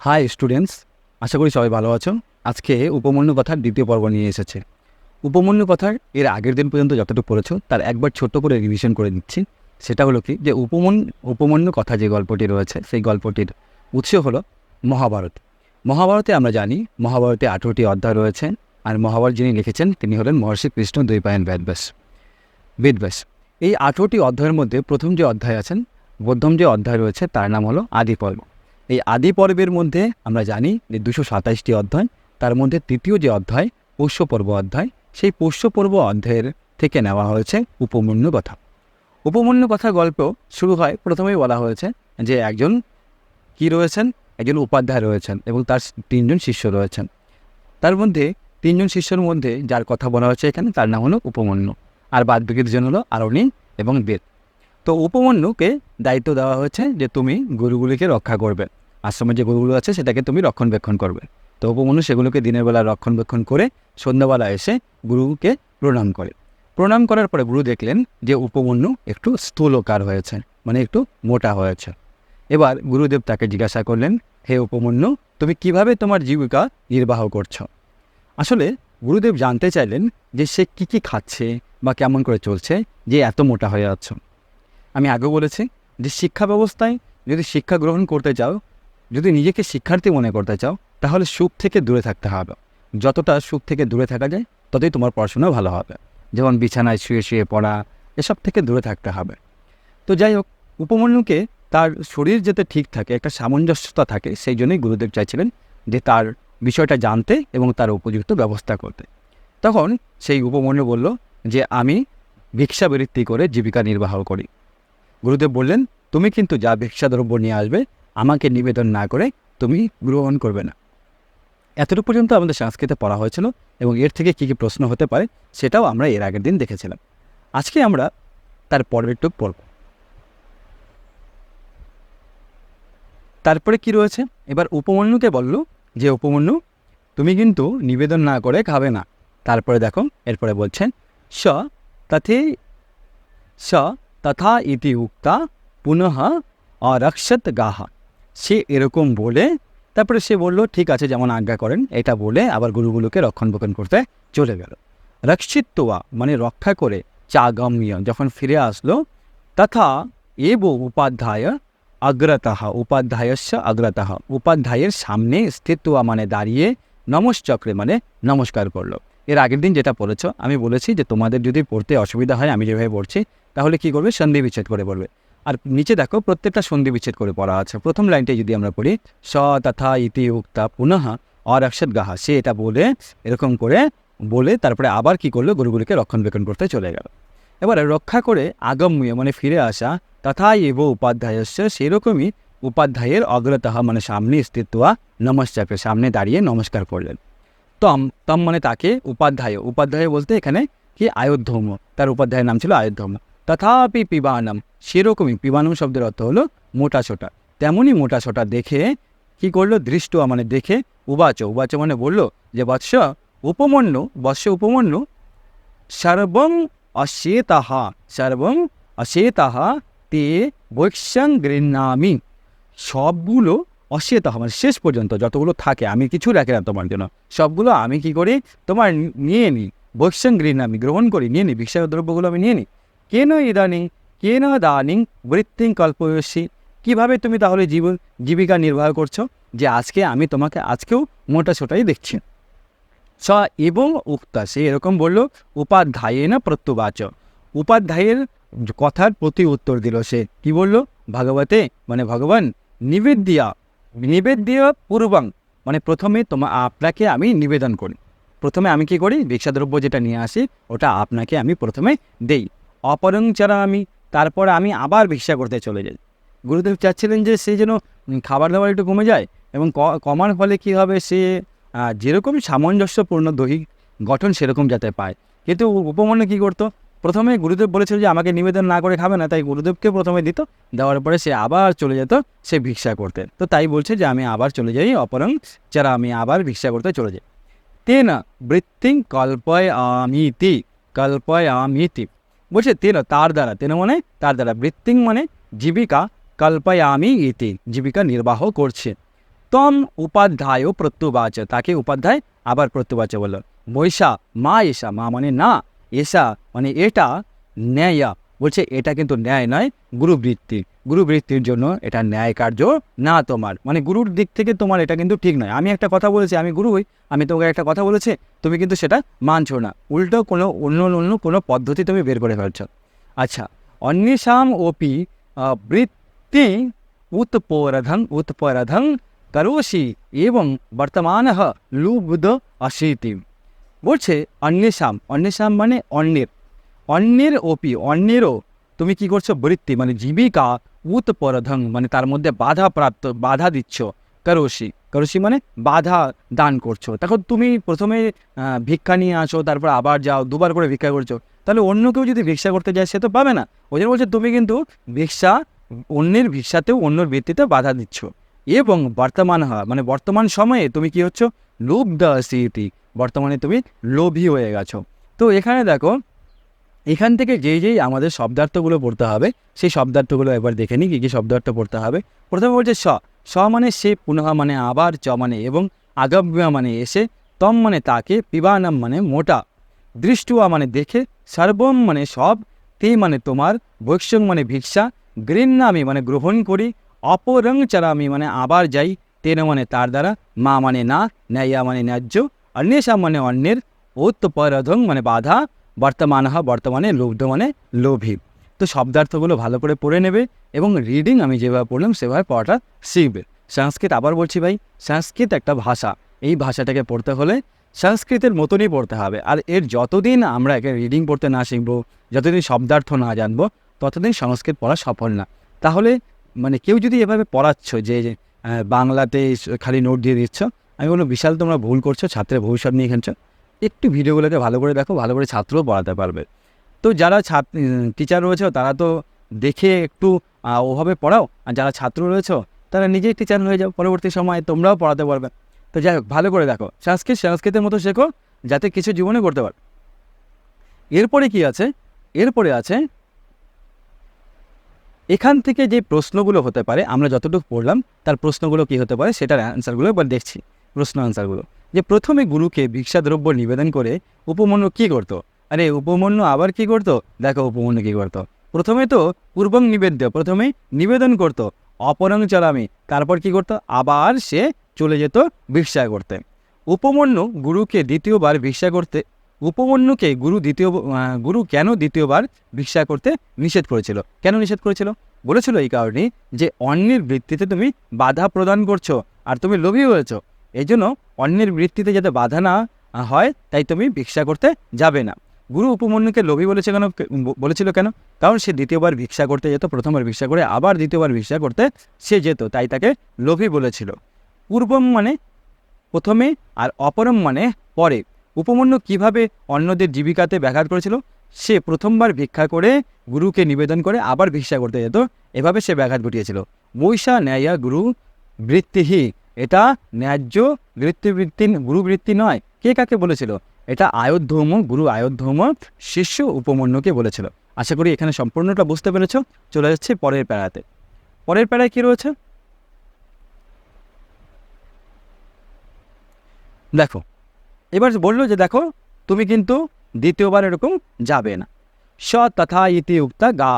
High students আশা করি সবাই ভালো আছো। আজকে উপমন্যু কথার দ্বিতীয় পর্ব নিয়ে এসেছে। উপমন্যু কথার এর আগের দিন পর্যন্ত যতটুকু পড়েছো, তার একবার ছোট্ট করে রিভিশন করে দিচ্ছি সেটা হলো কি, যে উপমন উপমন্যু কথা যে গল্পটি রয়েছে, সেই গল্পটির উৎস হলো মহাভারত। মহাভারতে আমরা জানি, মহাভারতে আঠেরোটি অধ্যায় রয়েছে, আর মহাভারত যিনি লিখেছেন, তিনি হলেন মহর্ষি কৃষ্ণ দ্বৈপায়ন বেদব্যাস। বেদব্যাস, এই আঠেরোটি অধ্যায়ের মধ্যে প্রথম যে অধ্যায় আছেন, প্রথম যে অধ্যায় রয়েছে, তার নাম হলো আদি পর্ব এই আদি পর্বের মধ্যে আমরা জানি যে দুশো সাতাশটি অধ্যায়, তার মধ্যে তৃতীয় যে অধ্যায়, পোষ্য পর্ব অধ্যায়, সেই পোষ্য পর্ব অধ্যায়ের থেকে নেওয়া হয়েছে উপমন্যু কথা। উপমন্যু কথা গল্প শুরু হয়, প্রথমেই বলা হয়েছে যে একজন কি রয়েছেন? একজন উপাধ্যায় রয়েছেন এবং তার তিনজন শিষ্য রয়েছেন। তার মধ্যে তিনজন শিষ্যর মধ্যে যার কথা বলা হয়েছে এখানে, তার নাম হলো উপমন্যু আর বাদ বাকি দুজন হলো আরণি এবং বেদ। তো উপমন্যুকে দায়িত্ব দেওয়া হয়েছে যে তুমি গরুগুলিকে রক্ষা করবে। আশ্রমে যে গরুগুলো আছে, সেটাকে তুমি রক্ষণবেক্ষণ করবে। তো উপমন্যু সেগুলোকে দিনের বেলা রক্ষণবেক্ষণ করে সন্ধ্যাবেলা এসে গুরুকে প্রণাম করে। প্রণাম করার পরে গুরু দেখলেন যে উপমন্যু একটু স্থূলকার হয়েছে মানে একটু মোটা হয়েছে। এবার গুরুদেব তাকে জিজ্ঞাসা করলেন, হে উপমন্যু, তুমি কীভাবে তোমার জীবিকা নির্বাহ করছ? আসলে গুরুদেব জানতে চাইলেন যে সে কী কী খাচ্ছে বা কেমন করে চলছে, যে এত মোটা হয়ে যাচ্ছ আমি আগেও বলেছি যে শিক্ষা ব্যবস্থায় যদি শিক্ষা গ্রহণ করতে চাও যদি নিজেকে শিক্ষার্থী মনে করতে চাও, তাহলে সুখ থেকে দূরে থাকতে হবে। যতটা সুখ থেকে দূরে থাকা যায়, ততই তোমার পড়াশোনাও ভালো হবে। যেমন বিছানায় শুয়ে শুয়ে পড়া, এসব থেকে দূরে থাকতে হবে। তো যাই হোক, উপমন্যুকে তার শরীর যাতে ঠিক থাকে, একটা সামঞ্জস্যতা থাকে, সেই জন্যই গুরুদেব চাইছিলেন যে তার বিষয়টা জানতে এবং তার উপযুক্ত ব্যবস্থা করতে। তখন সেই উপমন্যু বলল যে, আমি ভিক্ষাবৃত্তি করে জীবিকা নির্বাহ করি। গুরুদেব বললেন, তুমি কিন্তু যা ভিক্ষাদ্রব্য নিয়ে আসবে আমাকে নিবেদন না করে তুমি গ্রহণ করবে না। এতটুকু পর্যন্ত আমাদের সংস্কৃতে পড়া হয়েছিল এবং এর থেকে কী কী প্রশ্ন হতে পারে সেটাও আমরা এর আগের দিন দেখেছিলাম। আজকে আমরা তার পরের টুক পড়ব। তারপরে কি রয়েছে? এবার উপমন্যুকে বলল যে, উপমন্যু, তুমি কিন্তু নিবেদন না করে খাবে না। তারপরে দেখো, এরপরে বলছেন, স তথে, স তথা ইতি উক্তা, পুনঃ অরক্ষত গাহা। সে এরকম বলে, তারপরে সে বলল, ঠিক আছে, যেমন আজ্ঞা করেন। এটা বলে আবার গরুগুলোকে রক্ষণবেক্ষণ করতে চলে গেল। রক্ষিত্বা মানে রক্ষা করে, চাগম্য যখন ফিরে আসলো, তথা এব উপাধ্যায় অগ্রতঃ উপাধ্যায়স্য অগ্রতঃ উপাধ্যায়ের সামনে স্থিত্বা মানে দাঁড়িয়ে নমশ্চক্রে মানে নমস্কার করল। এর আগের দিন যেটা পড়েছ, আমি বলেছি যে তোমাদের যদি পড়তে অসুবিধা হয়, আমি যেভাবে পড়ছি, তাহলে কি করবে? সন্ধি বিচ্ছেদ করে পড়বে। আর নিচে দেখো প্রত্যেকটা সন্ধি বিচ্ছেদ করে পড়া আছে। প্রথম লাইনটাই যদি আমরা পড়ি, স তথা ইতি উক্তা পুনঃ অরক্ষত গাহা সে, এটা বলে এরকম করে বলে তারপরে আবার কি করল? গরুগুলিকে রক্ষণবেক্ষণ করতে চলে গেল। এবারে রক্ষা করে আগম্য মানে ফিরে আসা তথা এব উপাধ্যায়স্য, সেরকমই উপাধ্যায়ের অগ্রতঃ মানে সামনে স্থিত্বা নমস্কারকে সামনে দাঁড়িয়ে নমস্কার করলেন। তম তম মানে তাকে উপাধ্যায় উপাধ্যায় বলতে এখানে কি? আয়োধ্যম। তার উপাধ্যায়ের নাম ছিল আয়োধ্যম। তথাপি পিবানম, সেরকমই পিবানম শব্দের অর্থ হলো মোটা ছোটা। তেমনই মোটা ছোটা দেখে কি করল? দৃষ্ট মানে দেখে উবাচ উবাচ মানে বলল যে বৎস উপমন্য বৎস উপমন্য, সর্বং অশ্বেতাহা সর্বং অশ্বেতাহা তে বৈশ্যং গৃহ্ণামি। সবগুলো অশ্বেতাহা মানে শেষ পর্যন্ত যতগুলো থাকে, আমি কিছু রাখি না তোমার জন্য। সবগুলো আমি কি করি? তোমার নিয়ে নিই বৈশ্যং গৃহ্ণামি, গ্রহণ করি, নিয়ে নিই ভিক্ষা দ্রব্যগুলো আমি নিয়ে নিই কেন ইদানিং, কেন দানিং বৃত্তিং কল্পয়সী? কীভাবে তুমি তাহলে জীবন, জীবিকা নির্বাহ করছ? যে আজকে আমি তোমাকে আজকেও মোটা ছোটাই দেখছি। স এবং উক্তা, সে এরকম বলল উপাধ্যায়ে না প্রত্যুবাচ। উপাধ্যায়ের কথার প্রতি উত্তর দিল সে। কি বলল? ভাগবতে মানে ভগবান, নিবেদ্যা, নিবেদ্য পূর্বং। মানে প্রথমে তোমা, আপনাকে আমি নিবেদন করি। প্রথমে আমি কি করি? ভিক্ষাদ্রব্য যেটা নিয়ে আসি, ওটা আপনাকে আমি প্রথমে দেই। অপরং ছাড়া আমি, তারপর আমি আবার ভিক্ষা করতে চলে যাই। গুরুদেব চাচ্ছিলেন যে সে যেন খাবার দাবার একটু কমে যায় এবং কমার ফলে কি হবে, সে যেরকম সামঞ্জস্যপূর্ণ দৈহিক গঠন সেরকম যাতে পায়। কিন্তু উপমন্যু কী করতো? প্রথমে গুরুদেব বলেছিল যে, আমাকে নিবেদন না করে খাবে না। তাই গুরুদেবকে প্রথমে দিত, দেওয়ার পরে সে আবার চলে যেত, সে ভিক্ষা করতে। তো তাই বলছে যে, আমি আবার চলে যাই, অপরং যারা আমি আবার ভিক্ষা করতে চলে যাই। তেনা, বৃত্তিং কল্পয় আমিতি কল্পয় আমিতি বলছে তেন তার দ্বারা তেন মানে তার দ্বারা বৃত্তিং মানে জীবিকা কল্পয়ামি ইতি জীবিকা নির্বাহ করছে তম উপাধ্যায় প্রত্যুবাচ তাকে উপাধ্যায় আবার প্রত্যুবাচ বলল বৈশা মা এসা মা মানে না এসা মানে এটা ন্যায় বলছে, এটা কিন্তু ন্যায় নয়, গুরুবৃত্তি। গুরুবৃত্তির জন্য এটা ন্যায় কার্য না তোমার। মানে গুরুর দিক থেকে তোমার এটা কিন্তু ঠিক নয়। আমি একটা কথা বলেছি, আমি গুরু হই, আমি তোমাকে একটা কথা বলেছি, তুমি কিন্তু সেটা মানছো না। উল্টো কোনো অন্য অন্য কোনো পদ্ধতি তুমি বের করে ফেলছ। আচ্ছা অন্যেষাম ওপি বৃত্তি উৎপরধং উৎপরধং করোষি এবং বর্তমান লুব্ধ অশীতি। বলছে অন্যেষাম অন্যেষাম মানে অন্যের। অন্যের ওপি অন্যেরও তুমি কি করছ? বৃত্তি মানে জীবিকা উৎপরধং মানে তার মধ্যে বাধা প্রাপ্ত, বাধা দিচ্ছ। করোষি করোষি মানে বাধা দান করছ। তখন তুমি প্রথমে ভিক্ষা নিয়ে আসো, তারপর আবার যাও, দুবার করে ভিক্ষা করছ। তাহলে অন্য কেউ যদি ভিক্ষা করতে যায়, সে তো পাবে না। ওই জন্য বলছে, তুমি কিন্তু ভিক্ষা, অন্যের ভিক্ষাতেও অন্যর বৃত্তিতে বাধা দিচ্ছ। এবং বর্তমান হওয়া মানে বর্তমান সময়ে তুমি কি হচ্ছ? লুব্ধ স্মৃতি বর্তমানে তুমি লোভী হয়ে গেছো। তো এখানে দেখো এখান থেকে যেই যেই আমাদের শব্দার্থগুলো পড়তে হবে, সেই শব্দার্থগুলো একবার দেখে নিই কী কী শব্দার্থ পড়তে হবে। প্রথমে বলছে স। স মানে সে, পুনঃ মানে আবার, চ মানে এবং আগম্য মানে এসে, তম মানে তাকে, পিবানাম মানে মোটা। দৃষ্টুয়া মানে দেখে, সর্বম মানে সব, তে মানে তোমার বৈশ্যং মানে ভিক্ষা, গৃহ্ণামি মানে গ্রহণ করি, অপরং চারামি মানে আবার যাই, তেন মানে তার দ্বারা, মা মানে না, ন্যায়া মানে ন্যায্য অন্যেষা মানে অন্যের উৎপরধং মানে বাধা বর্তমান বর্তমানে লুব্ধ মানে লোভী। তো শব্দার্থগুলো ভালো করে পড়ে নেবে এবং রিডিং আমি যেভাবে পড়লাম সেভাবে পড়াটা শিখবে। সংস্কৃত আবার বলছি ভাই সংস্কৃত একটা ভাষা। এই ভাষাটাকে পড়তে হলে সংস্কৃতের মতনই পড়তে হবে। আর এর যতদিন আমরা একে রিডিং পড়তে না শিখব যতদিন শব্দার্থ না জানব ততদিন সংস্কৃত পড়া সফল না। তাহলে মানে কেউ যদি এভাবে পড়াচ্ছ যে, বাংলাতে খালি নোট দিয়ে দিচ্ছ আমি বলব বিশাল তোমরা ভুল করছ ছাত্রের ভবিষ্যৎ নিয়ে খেলছো। একটু ভিডিওগুলোকে ভালো করে দেখো, ভালো করে ছাত্রও পড়াতে পারবে। তো যারা ছাত্র টিচার রয়েছে, তারা তো দেখে একটু ওভাবে পড়াও। আর যারা ছাত্র রয়েছে, তারা নিজেই টিচার হয়ে যাও। পরবর্তী সময় তোমরাও পড়াতে পারবে। তো যাই হোক, ভালো করে দেখো। সংস্কৃত সংস্কৃতের মতো শেখো, যাতে কিছু জীবনে করতে পারো। এরপরে কি আছে? এরপরে আছে, এখান থেকে যে প্রশ্নগুলো হতে পারে, আমরা যতটুকু পড়লাম, তার প্রশ্নগুলো কি হতে পারে, সেটার অ্যান্সারগুলো এবার দেখছি। প্রশ্ন অ্যান্সারগুলো যে প্রথমে গুরুকে ভিক্ষাদ্রব্য নিবেদন করে উপমন্যু কি করতো? আরে, উপমন্যু আবার কি করতো? দেখো উপমন্যু কি করত। প্রথমে তো পূর্বং নিবেদ্য, প্রথমে নিবেদন করতো, অপরং চলামি। তারপর কি করতো? আবার সে চলে যেত ভিক্ষা করতে। উপমন্যু গুরুকে দ্বিতীয়বার ভিক্ষা করতে, উপমন্যুকে গুরু দ্বিতীয় গুরু কেন দ্বিতীয়বার ভিক্ষা করতে নিষেধ করেছিল? কেন নিষেধ করেছিল? বলেছিল এই কারণে যে অন্যের বৃত্তিতে তুমি বাধা প্রদান করছ আর তুমি লোভী হয়েছো। এই জন্য অন্যের বৃত্তিতে যাতে বাধা না হয়, তাই তুমি ভিক্ষা করতে যাবে না। গুরু উপমন্যুকে লোভী বলেছে কেন বলেছিল কেন? কারণ সে দ্বিতীয়বার ভিক্ষা করতে যেত, প্রথমবার ভিক্ষা করে আবার দ্বিতীয়বার ভিক্ষা করতে সে যেত, তাই তাকে লোভী বলেছিল। পূর্বম মানে প্রথমে আর অপরম মানে পরে। উপমন্যু কীভাবে অন্যদের জীবিকাতে ব্যাঘাত করেছিল? সে প্রথমবার ভিক্ষা করে গুরুকে নিবেদন করে আবার ভিক্ষা করতে যেত, এভাবে সে ব্যাঘাত ঘটিয়েছিল। বৈশা ন্যায়া গুরু বৃত্তিহি এটা ন্যায্য বৃত্তিবৃত্তি গুরুবৃত্তি নয়। কে কাকে বলেছিল? এটা আয়োধ্যৌম গুরু আয়োধ্যৌম শিষ্য উপমন্যুকে বলেছিল। আশা করি এখানে সম্পূর্ণটা বুঝতে পেরেছ। চলে যাচ্ছে পরের প্যারাতে। পরের প্যারায় কী রয়েছে? দেখো, এবার বলল যে দেখো, তুমি কিন্তু দ্বিতীয়বার এরকম যাবে না। স তথা ইতি উক্তা গা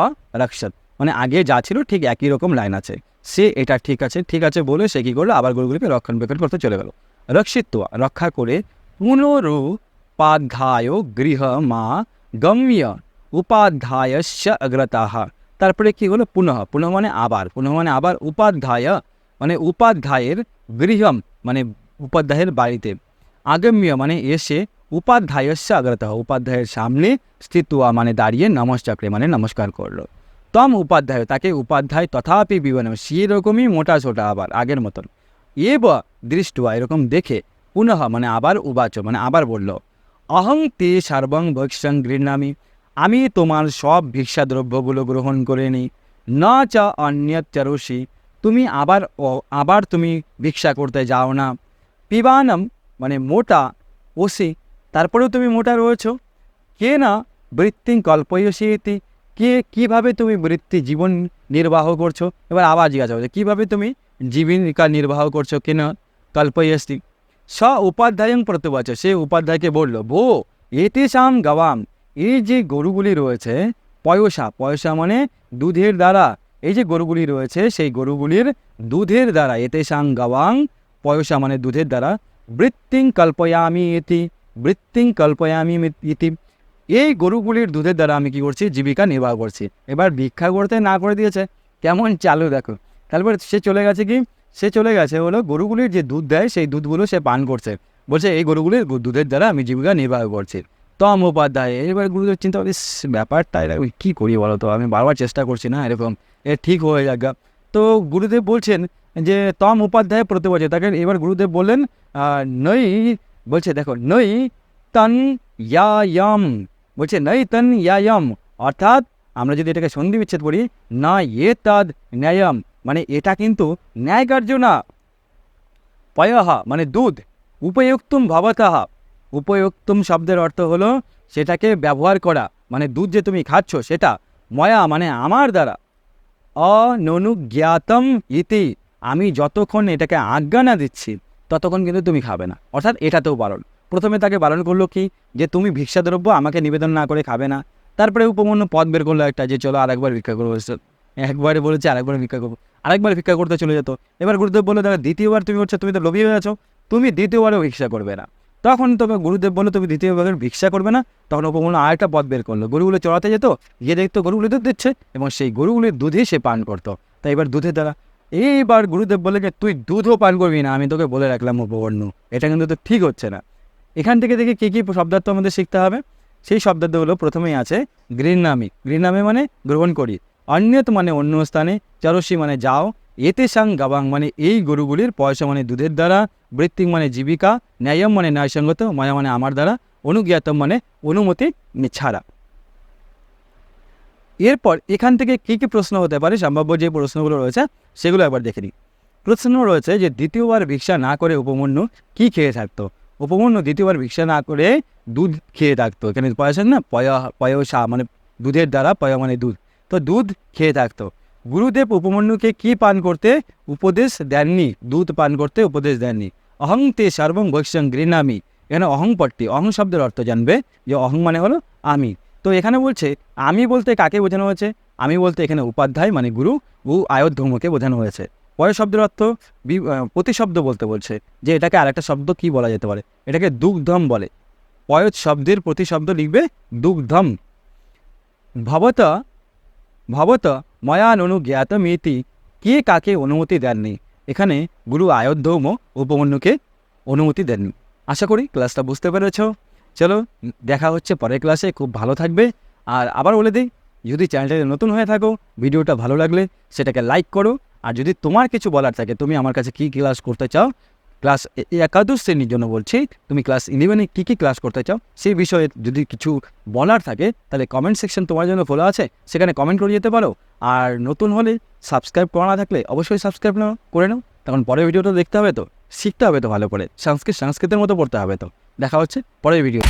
অ রক্ষত। মানে আগে যা ছিল ঠিক একই রকম লাইন আছে। সে এটা ঠিক আছে ঠিক আছে বলে সে কী করল? আবার গরুগুলিকে রক্ষণবেক্ষণ করতে চলে গেল। রক্ষিত্ব রক্ষা করে পুনরুপাধ্যায় গৃহ মা গম্য উপাধ্যায়স্য অগ্রতাহ। তারপরে কি হলো? পুনঃ পুনঃ মানে আবার, পুনঃ মানে আবার উপাধ্যায় মানে উপাধ্যায়ের গৃহম মানে উপাধ্যায়ের বাড়িতে। আগম্য মানে এসে উপাধ্যায়স্য আগ্রতঃ উপাধ্যায়ের সামনে স্থিতুয়া মানে দাঁড়িয়ে নমস্কারে মানে নমস্কার করল। তম উপাধ্যায়, তাকে উপাধ্যায় তথাপি বিবন সেরকমই মোটা ছোটা আবার আগের মতন। এব দৃষ্টুয়া, এরকম দেখে পুনঃ মানে আবার উবাচ মানে আবার বলল, অহং তে সর্বং ভক্ষং গৃহ্ণামি, আমি তোমার সব ভিক্ষা দ্রব্যগুলো গ্রহণ করে নিই। না চ অন্যচরসি তুমি আবার আবার তুমি ভিক্ষা করতে যাও না। পিবানম মানে মোটা ওসি, তারপরেও তুমি মোটা রয়েছ। কে না বৃত্তিং কল্পয়সী কে, কীভাবে তুমি বৃত্তি জীবন নির্বাহ করছ? এবার আবার জিজ্ঞাসা করছে, কীভাবে তুমি জীবিকা নির্বাহ করছ? কিনা? কল্পয়স্তি। স উপাধ্যায়ং প্রত্যবাচ সে উপাধ্যায়কে বলল, বো, এতেশাম গাওয়াম এই যে গরুগুলি রয়েছে, পয়সা পয়সা মানে দুধের দ্বারা, এই যে গরুগুলি রয়েছে, সেই গরুগুলির দুধের দ্বারা এতেশাং গাওয়াং পয়সা মানে দুধের দ্বারা, বৃত্তিং কল্পয়ামি ইতি, বৃত্তিং কল্পয়ামি ইতি। এই গরুগুলির দুধের দ্বারা আমি কি করছি? জীবিকা নির্বাহ করছি। এবার ভিক্ষা করতে না করে দিয়েছে কেমন চালু দেখো। তারপর সে চলে গেছে কি? সে চলে গেছে হলো গরুগুলির যে দুধ দেয় সেই দুধগুলো সে পান করছে। বলছে এই গরুগুলির দুধের দ্বারা আমি জীবিকা নির্বাহ করছি। তম উপাধ্যায় এবার গুরুদেব চিন্তা করে "ইস, ব্যাপারটা এরকম কী করি বলো তো? আমি বারবার চেষ্টা করছি না এরকম। এ ঠিক হয়ে যাক। তো গুরুদেব বলছেন যে তম উপাধ্যায় প্রতি বছর তাকে এবার গুরুদেব বললেন নই বলছে দেখো নই তন ইয়ায়ম বলছে, নই তন ইয়ায়ম। অর্থাৎ আমরা যদি এটাকে সন্ধি বিচ্ছেদ করি, না এ তাদ ন্যায়ম। মানে এটা কিন্তু ন্যায় কার্য না পয়হা মানে দুধ। উপযুক্তম ভবতাহা। উপযুক্তম শব্দের অর্থ হলো সেটাকে ব্যবহার করা মানে দুধ যে তুমি খাচ্ছ সেটা। ময়া মানে আমার দ্বারা। অননুজ্ঞাতম ইতি। আমি যতক্ষণ এটাকে আজ্ঞা না দিচ্ছি, ততক্ষণ কিন্তু তুমি খাবে না। অর্থাৎ এটাতেও বারণ প্রথমে তাকে বারণ করল কি, যে তুমি ভিক্ষা দ্রব্য আমাকে নিবেদন না করে খাবে না। তারপরে উপমন্য পথ বের করল একটা, যে চলো আরেকবার ভিক্ষা করব। একবারে বলেছে, আরেকবার ভিক্ষা করব। আরেকবার ভিক্ষা করতে চলে যেত। এবার গুরুদেব বলল, দেখো, দ্বিতীয়বার তুমি হচ্ছে, তুমি তো লোভী হয়ে আছো, তুমি দ্বিতীয়বারও ভিক্ষা করবে না। তখন তবে গুরুদেব বলল, তুমি দ্বিতীয়বার ভিক্ষা করবে না? তখন উপমন্য আরেকটা পথ বের করল। গরুগুলো চড়াতে যেত, গিয়ে দেখতো গরুগুলো দুধ দিচ্ছে এবং সেই গরুগুলির দুধই সে পান করতো। তাই এবার দুধের দ্বারা এইবার গুরুদেব বলে যে, তুই দুধও পান করবি না, আমি তোকে বলে রাখলাম উপবর্ণ এটা কিন্তু তো ঠিক হচ্ছে না। এখান থেকে দেখে কী কী শব্দার্থ আমাদের শিখতে হবে। সেই শব্দার্থগুলো প্রথমেই আছে গ্রীন নামি মানে গ্রহণ করি। অন্যত মানে অন্য স্থানে। চরসী মানে যাও। এতে সাং গাবাং মানে এই গরুগুলির পয়সা মানে দুধের দ্বারা। বৃত্তিং মানে জীবিকা। ন্যায়ম মানে ন্যায়সঙ্গত। মায়া মানে আমার দ্বারা। অনুজ্ঞাতম মানে অনুমতি ছাড়া। এরপর এখান থেকে কী কী প্রশ্ন হতে পারে, সম্ভাব্য যে প্রশ্নগুলো রয়েছে, সেগুলো একবার দেখে নিই। প্রশ্ন রয়েছে যে, দ্বিতীয়বার ভিক্ষা না করে উপমন্যু কী খেয়ে থাকতো? উপমন্যু দ্বিতীয়বার ভিক্ষা না করে দুধ খেয়ে থাকতো। এখানে পয়সা না, পয়া পয়সা মানে দুধের দ্বারা পয়া মানে দুধ। তো দুধ খেয়ে থাকতো। গুরুদেব উপমন্যুকে কি পান করতে? উপদেশ দেননি। দুধ পান করতে উপদেশ দেননি। অহং তে সর্বং বৈশ্যং গৃণামি এখানে অহং পট্টি, অহং শব্দের অর্থ জানবে যে অহং মানে হলো আমি। তো এখানে বলছে, আমি বলতে কাকে বোঝানো হয়েছে? আমি বলতে এখানে উপাধ্যায় মানে গুরু ও আয়োধ্যমকে বোঝানো হয়েছে। পয় শব্দের অর্থ প্রতিশব্দ বলতে বলছে, যে এটাকে আরেকটা শব্দ কি বলা যেতে পারে? এটাকে দুগ্ধম বলে। পয়ত শব্দের প্রতিশব্দ লিখবে দুগ্ধম। ভবত ভবত ময়ান অনুজ্ঞাতম ইতি কে কাকে অনুমতি দেননি? এখানে গুরু আয়োধ্যম উপমন্যুকে অনুমতি দেননি। আশা করি ক্লাসটা বুঝতে পেরেছ। চলো, দেখা হচ্ছে পরের ক্লাসে। খুব ভালো থাকবে। আর আবার বলে দিই, যদি চ্যানেলটাতে নতুন হয়ে থাকো, ভিডিওটা ভালো লাগলে সেটাকে লাইক করো আর যদি তোমার কিছু বলার থাকে, তুমি আমার কাছে কী ক্লাস করতে চাও? ক্লাস একাদশ শ্রেণির জন্য বলছি, তুমি ক্লাস ইলেভেনে কী কী ক্লাস করতে চাও? সেই বিষয়ে যদি কিছু বলার থাকে, তাহলে কমেন্ট সেকশন তোমার জন্য খোলা আছে, সেখানে কমেন্ট করে যেতে পারো। আর নতুন হলে সাবস্ক্রাইব করা না থাকলে অবশ্যই সাবস্ক্রাইব নাও, করে নাও। তখন পরের ভিডিওটা দেখতে হবে তো, শিখতে হবে তো ভালো করে, সংস্কৃত, সংস্কৃতের মতো পড়তে হবে তো। দেখা হচ্ছে পরের ভিডিও